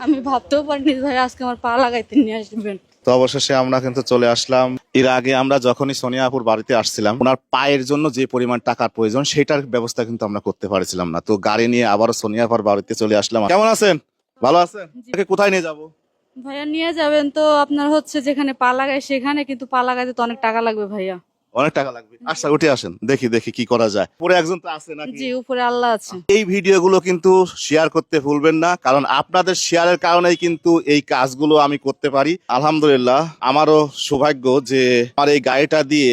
আমি ভাবতেও পারিনি ভাই আজকে আমার পা লাগাইতে নিয়ে আসবেন। তো অবশেষে আমরা কিন্তু চলে আসলাম। এর আগে আমরা যখনই সোনিয়াপুর বাড়িতে আসছিলাম ওনার পায়ের জন্য যে পরিমাণ টাকার প্রয়োজন সেটার ব্যবস্থা কিন্তু আমরা করতে পারছিলাম না। তো গাড়ি নিয়ে আবার সোনিয়াপুর বাড়িতে চলে আসলাম। কেমন আছেন? ভালো আছেন? কোথায় নিয়ে যাব? ভাইয়া নিয়ে যাবেন তো আপনার হচ্ছে যেখানে পা লাগায় সেখানে কিন্তু পা লাগাইতে তো অনেক টাকা লাগবে ভাইয়া। অনেক টাকা লাগবে। আচ্ছা উঠে আসেন দেখি দেখি কি করা যায়। পরে একজন তো আছে নাকি? জি উপরে আল্লাহ আছে। এই ভিডিওগুলো কিন্তু শেয়ার করতে ভুলবেন না কারণ আপনাদের শেয়ারের কারণেই কিন্তু এই কাজগুলো আমি করতে পারি। আলহামদুলিল্লাহ আমারও সৌভাগ্য যে আমার এই গাড়িটা দিয়ে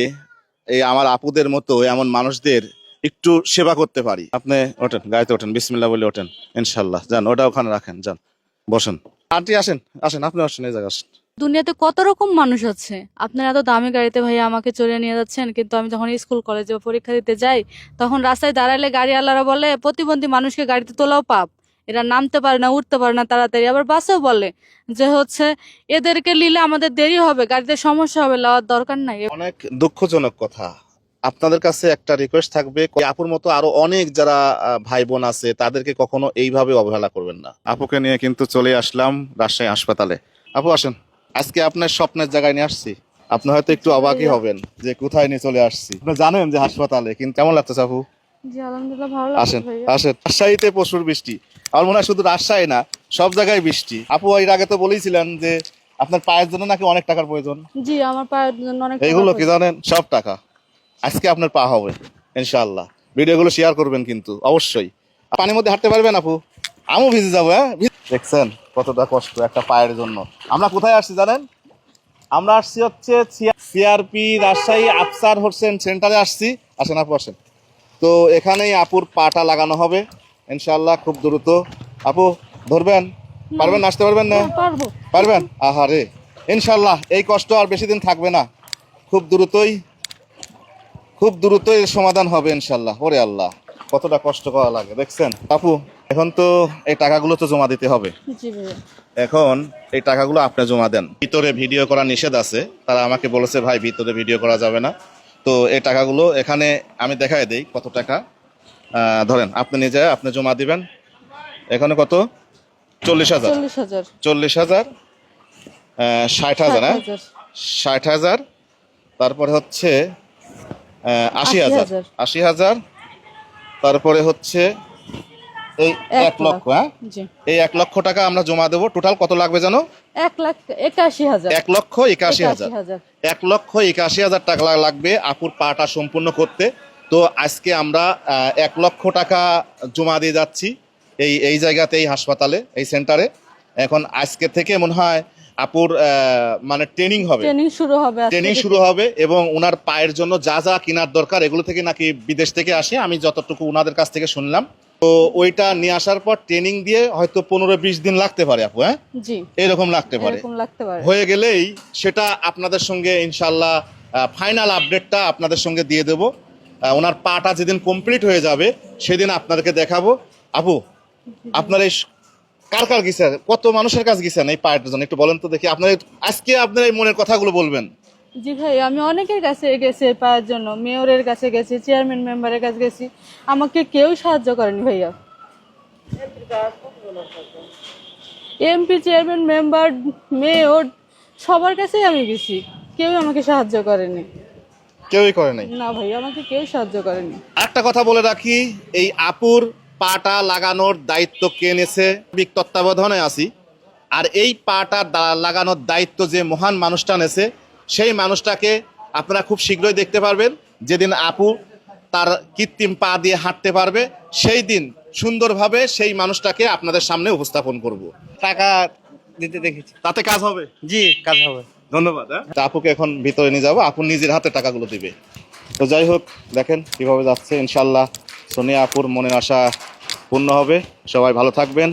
এই আমার আপুদের মতো এমন মানুষদের একটু সেবা করতে পারি। আপনি ওঠেন গাড়িতে ওঠেন বিসমিল্লাহ বলে ওঠেন ইনশাল্লাহ। যান ওটা ওখানে রাখেন যান বসেন। আন্টি আসেন আসেন আপনি আসেন এই জায়গা আসেন। দুনিয়াতে কত রকম মানুষ আছে? আপনারা এত দামি গাড়িতে ভাইয়া আমাকে চড়িয়ে নিয়ে যাচ্ছেন কিন্তু আমি যখন স্কুল কলেজে পরীক্ষা দিতে যাই তখন রাস্তায় দাঁড়ালে গাড়িওয়ালারা বলে প্রতিবন্ধী মানুষকে গাড়িতে তোলাও পাপ। এরা নামতে পারে না উঠতে পারে না তাড়াতাড়ি। আবার বাসেও বলে যে হচ্ছে এদেরকে নিলে আমাদের দেরি হবে গাড়িতে সমস্যা হবে লওয়ার দরকার নাই। অনেক দুঃখজনক কথা। আপনাদের কাছে একটা রিকোয়েস্ট থাকবে আপুর মতো আরও অনেক যারা ভাই বোন আছে তাদেরকে কখনো এইভাবে অবহেলা করবেন না। আপুকে নিয়ে কিন্তু চলে আসলাম রাজশাহী হাসপাতালে। আপু আসেন। আজকে আপনার স্বপ্নের জায়গায় নিয়ে আসছি। আপনি হয়তো একটু অবাকই হবেন যে কোথায় নিয়ে চলে আসছি। আপনি জানেন যে হাসপাতালে কিন্তু কেমন লাগতেছে আপু? জি আলহামদুলিল্লাহ ভালো আসেন আসেন। রাজশাহীতে প্রচুর বৃষ্টি। আমার মনে হয় শুধু রাজশাহী না সব জায়গায় বৃষ্টি। আপু এর আগে তো বলেইছিলেন যে আপনার পায়ের জন্য নাকি অনেক টাকার প্রয়োজন? জি আমার পায়ের জন্য অনেক টাকা এইগুলো কি জানেন? সব টাকা। আজকে আপনার পা হবে ইনশাআল্লাহ। ভিডিওগুলো শেয়ার করবেন কিন্তু অবশ্যই। পানির মধ্যে হাঁটতে পারবেন আপু? আমিও ভিজে যাব হ্যাঁ? দেখছেন কতটা কষ্ট একটা পায়ের জন্য। আমরা কোথায় আসছি জানেন? আমরা আসছি হচ্ছে সিআরপি রাজশাহী আফসার হোসেন সেন্টারে আসছি। আসেন আপু আসেন। তো এখানেই আপুর পাটা লাগানো হবে ইনশাল্লাহ খুব দ্রুত। আপু ধরবেন? পারবেন আসতে পারবেন না? হ্যাঁ, পারব। পারবেন? আহারে। ইনশাল্লাহ এই কষ্ট আর বেশি দিন থাকবে না। খুব দ্রুতই খুব দ্রুতই এর সমাধান হবে ইনশাল্লাহ ওরে আল্লাহ কতটা কষ্ট করা লাগে দেখছেন? আপু এখন তো এই টাকাগুলো তো জমা দিতে হবে। এখন এই টাকাগুলো আপনি জমা দেন। ভিতরে ভিডিও করা নিষেধ আছে তারা আমাকে বলেছে ভাই ভিতরে ভিডিও করা যাবে না। তো এই টাকাগুলো এখানে আমি দেখাই দেই কত টাকা। ধরেন আপনি নিজে আপনি জমা দিবেন এখানে কত? চল্লিশ হাজার। চল্লিশ হাজার। আহ, ষাট হাজার হ্যাঁ? ষাট হাজার তারপরে হচ্ছে আশি হাজার। আশি হাজার। তারপরে হচ্ছে এই এক লক্ষ হ্যাঁ? এই এক লক্ষ টাকা আমরা জমা দেবো। টোটাল কত লাগবে জানো? এক লাখ একাশি হাজার। এক লক্ষ একাশি হাজার। এক লক্ষ একাশি হাজার টাকা লাগবে আপুর পাটা সম্পূর্ণ করতে। তো আজকে আমরা এক লক্ষ টাকা জমা দিয়ে যাচ্ছি এই এই জায়গাতে এই হাসপাতালে এই সেন্টারে। এখন আজকে থেকে মনে হয় আপুর মানে ট্রেনিং হবে। ট্রেনিং শুরু হবে ট্রেনিং শুরু হবে এবং ওনার পায়ের জন্য যা যা কেনার দরকার এগুলো থেকে নাকি বিদেশ থেকে আসে আমি যতটুকু ওনাদের কাছ থেকে শুনলাম। তো ওইটা নিয়ে আসার পর ট্রেনিং দিয়ে হয়তো পনেরো বিশ দিন লাগতে পারে আপু হ্যাঁ? জি। এরকম লাগতে পারে। হয়ে গেলেই সেটা আপনাদের সঙ্গে ইনশাল্লাহ ফাইনাল আপডেটটা আপনাদের সঙ্গে দিয়ে দেব। ওনার পাটা যেদিন কমপ্লিট হয়ে যাবে সেদিন আপনাদেরকে দেখাবো। আপু আপনার এই কার কার গেছেন কত মানুষের কাছে গেছেন এই পায়ের জন্য? একটু বলেন তো দেখি। আপনার আজকে আপনার এই মনের কথাগুলো বলবেন। জি ভাই আমি অনেকের কাছে গেছি এই পাওয়ার জন্য। মেয়রের কাছে গেছি চেয়ারম্যান মেম্বারের কাছে গেছি। আমাকে কেউ সাহায্য করেনি ভাইয়া। এমপি চেয়ারম্যান মেম্বার মেয়র সবার কাছেই আমি গেছি। কেউ আমাকে সাহায্য করেনি। কেউই করে নাই না ভাই আমাকে কেউ সাহায্য করেনি। একটা কথা বলে রাখি এই আপুর পাটা লাগানোর দায়িত্ব কে নিয়েছে তত্ত্বাবধানে আছি। আর এই পাটা লাগানোর দায়িত্ব যে মহান মানুষটা নেছে সেই মানুষটাকে আপনারা খুব শীঘ্রই দেখতে পারবেন। যেদিন আপু তার কৃত্রিম পা দিয়ে হাঁটতে পারবে সেই দিন সুন্দরভাবে সেই মানুষটাকে আপনাদের সামনে উপস্থাপন করব। টাকা দিতে দেখেছি। তাতে কাজ হবে? জি কাজ হবে। ধন্যবাদ হ্যাঁ? আপুকে এখন ভিতরে নিয়ে যাব। আপু নিজের হাতে টাকাগুলো দিবে। তো যাই হোক দেখেন কীভাবে যাচ্ছে। ইনশাল্লাহ সোনিয়া আপুর মনের আশা পূর্ণ হবে। সবাই ভালো থাকবেন।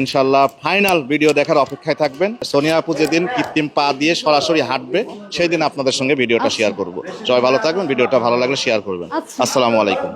ইনশাল্লাহ ফাইনাল ভিডিও দেখার অপেক্ষায় থাকবেন। সোনিয়া আপু যেদিন কৃত্রিম পা দিয়ে সরাসরি হাঁটবে সেই দিন আপনাদের সঙ্গে ভিডিওটা শেয়ার করব। সবাই ভালো থাকবেন। ভিডিওটা ভালো লাগলে শেয়ার করবেন। আচ্ছা। আসসালামু আলাইকুম।